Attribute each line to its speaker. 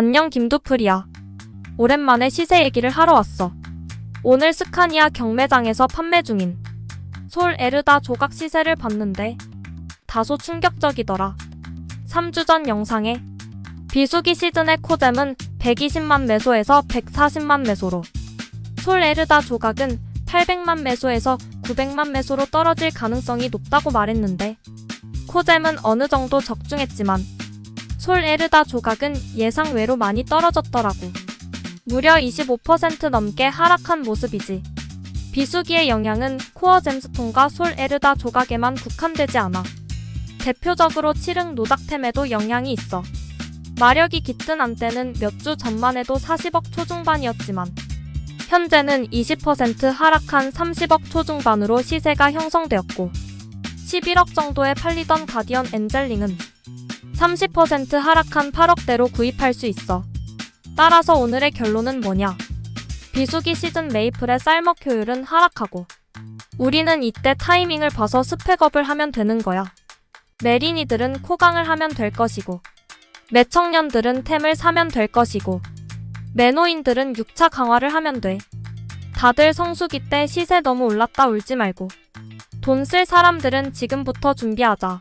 Speaker 1: 안녕 김두풀이야. 오랜만에 시세 얘기를 하러 왔어. 오늘 스카니아 경매장에서 판매 중인 솔 에르다 조각 시세를 봤는데 다소 충격적이더라. 3주 전 영상에 비수기 시즌의 코잼은 120만 매소에서 140만 매소로 솔 에르다 조각은 800만 매소에서 900만 매소로 떨어질 가능성이 높다고 말했는데 코잼은 어느 정도 적중했지만 솔 에르다 조각은 예상 외로 많이 떨어졌더라고. 무려 25% 넘게 하락한 모습이지. 비수기의 영향은 코어 잼스톤과 솔 에르다 조각에만 국한되지 않아. 대표적으로 7흥 노닥템에도 영향이 있어. 마력이 깃든 한때는 몇 주 전만 해도 40억 초중반이었지만 현재는 20% 하락한 30억 초중반으로 시세가 형성되었고 11억 정도에 팔리던 가디언 엔젤링은 30% 하락한 8억대로 구입할 수 있어. 따라서 오늘의 결론은 뭐냐? 비수기 시즌 메이플의 쌀먹 효율은 하락하고 우리는 이때 타이밍을 봐서 스펙업을 하면 되는 거야. 메리니들은 코강을 하면 될 것이고 매청년들은 템을 사면 될 것이고 매노인들은 6차 강화를 하면 돼. 다들 성수기 때 시세 너무 올랐다 울지 말고 돈 쓸 사람들은 지금부터 준비하자.